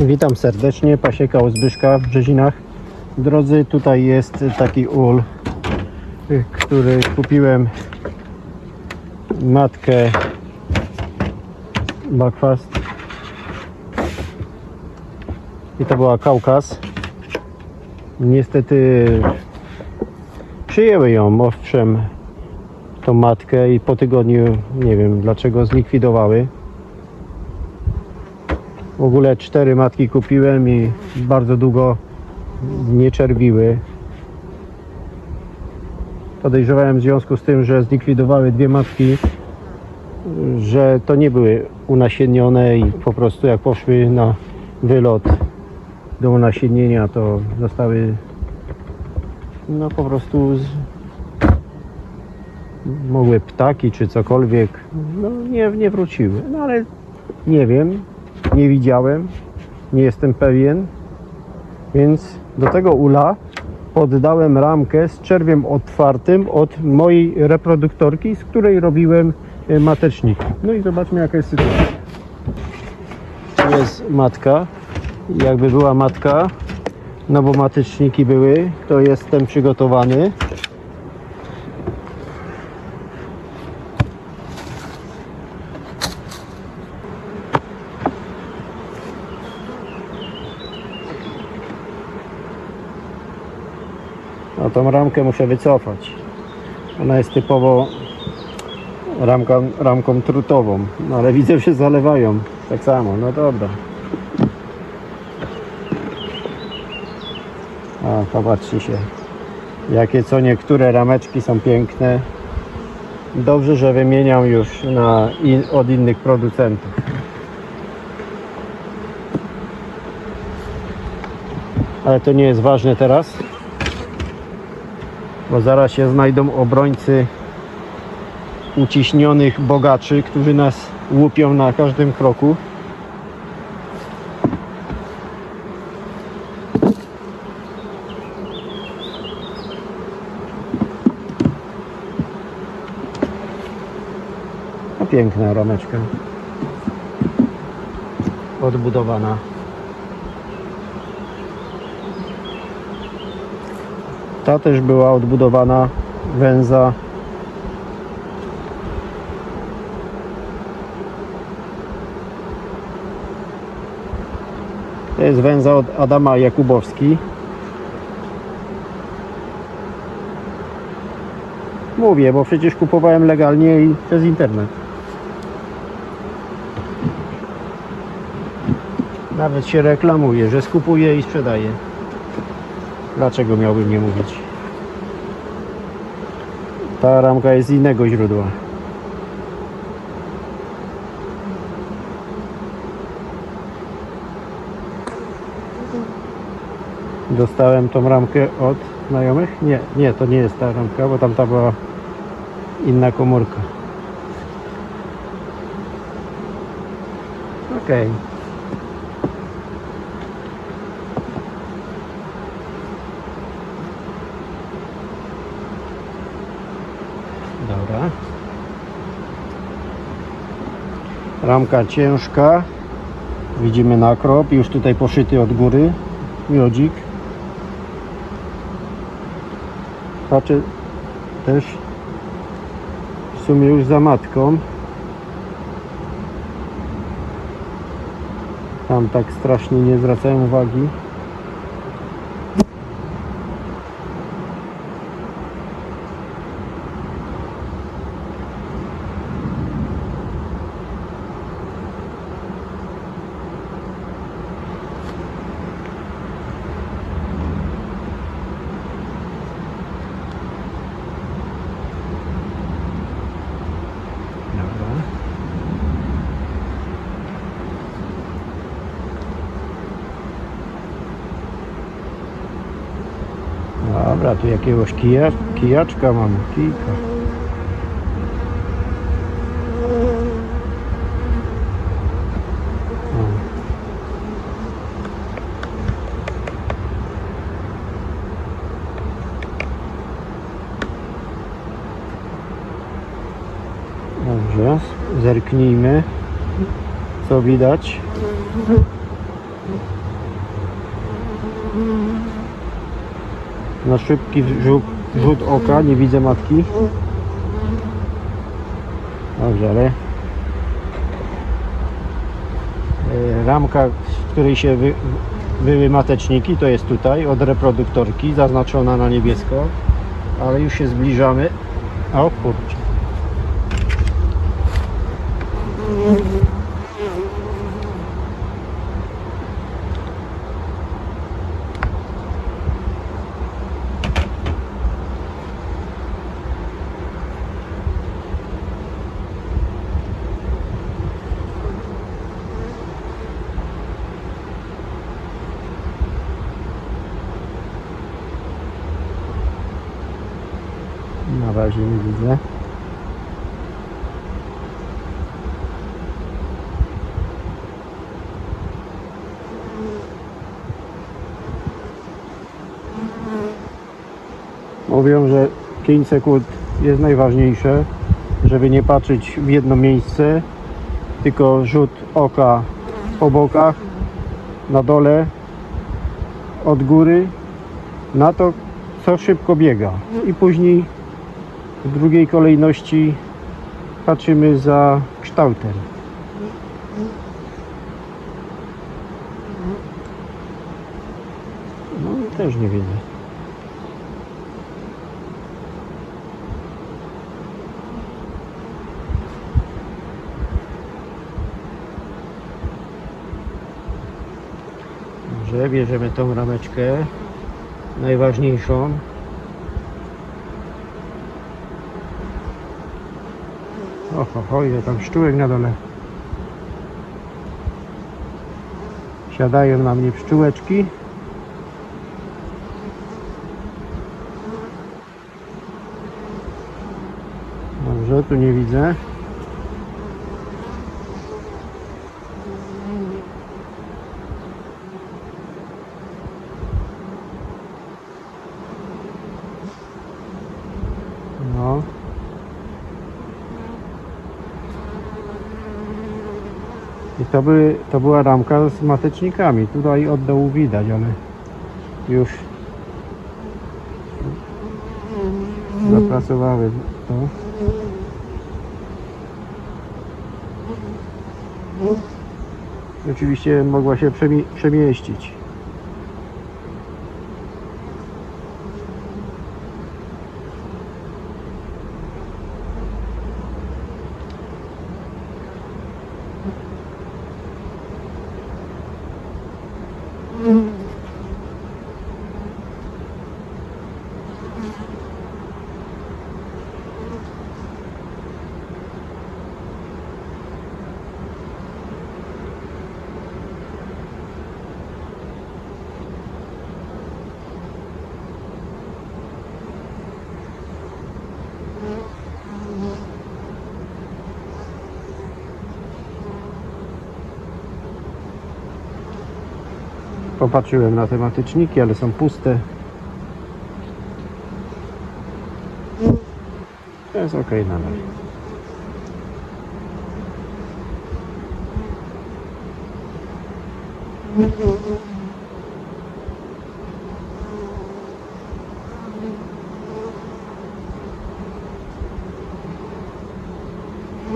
Witam serdecznie, Pasieka u Zbyszka w Brzezinach. Drodzy, tutaj jest taki ul, który kupiłem matkę Buckfast i to była Kaukaz. Niestety przyjęły ją, owszem, tą matkę i po tygodniu, nie wiem dlaczego, zlikwidowały. W ogóle cztery matki kupiłem i bardzo długo nie czerwiły. Podejrzewałem w związku z tym, że zlikwidowały dwie matki, że to nie były unasiennione i po prostu jak poszły na wylot do unasiennienia, to zostały no po prostu z... mogły ptaki czy cokolwiek, no nie, nie wróciły. No ale nie wiem, nie widziałem, nie jestem pewien, więc do tego ula poddałem ramkę z czerwiem otwartym od mojej reproduktorki, z której robiłem e, matecznik. No i zobaczmy jaka jest sytuacja. Tu jest matka, jakby była matka, no bo mateczniki były, to jestem przygotowany. No tą ramkę muszę wycofać. Ona jest typowo ramką, ramką trutową, no ale widzę, że zalewają tak samo, no dobra. A, popatrzcie się. Jakie co niektóre rameczki są piękne. Dobrze, że wymieniam już na in, od innych producentów. Ale to nie jest ważne teraz bo zaraz się znajdą obrońcy uciśnionych bogaczy, którzy nas łupią na każdym kroku. Piękna rameczka. Odbudowana. Ta też była odbudowana węza. To jest węza od Adama Jakubowski. Mówię, bo przecież kupowałem legalnie i przez internet. Nawet się reklamuje, że skupuje i sprzedaje. Dlaczego miałbym nie mówić? Ta ramka jest z innego źródła. Dostałem tą ramkę od znajomych? Nie, nie, to nie jest ta ramka, bo tamta była inna komórka. Okej. Dobra. Ramka ciężka. Widzimy nakrop. Już tutaj poszyty od góry. Miodzik. Patrzę też w sumie już za matką. Tam tak strasznie nie zwracałem uwagi. Dobra. Dobra, tu jakiegoś kija, kijaczka mam, kijka. Dobrze, zerknijmy co widać. Na szybki rzut, rzut oka nie widzę matki. Dobrze, ale e, ramka, z której się wy, były mateczniki, to jest tutaj od reproduktorki, zaznaczona na niebiesko, ale już się zbliżamy. O kurczę. Na razie nie widzę. Mówią, że 5 sekund jest najważniejsze, żeby nie patrzeć w jedno miejsce, tylko rzut oka po bokach, na dole, od góry, na to, co szybko biega. I później w drugiej kolejności patrzymy za kształtem. No też nie widzę. Dobrze, bierzemy tą rameczkę najważniejszą. Oho, ho, ile tam pszczółek na dole. Siadają na mnie pszczółeczki. Dobrze, tu nie widzę. No. I to, by, to była ramka z matecznikami. Tutaj od dołu widać, ale już zapracowały to. Oczywiście mogła się przemie- przemieścić. Popatrzyłem na te matyczniki, ale są puste. To jest ok na razie.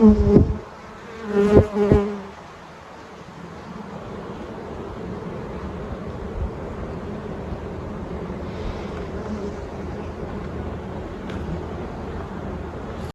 Mm-hmm.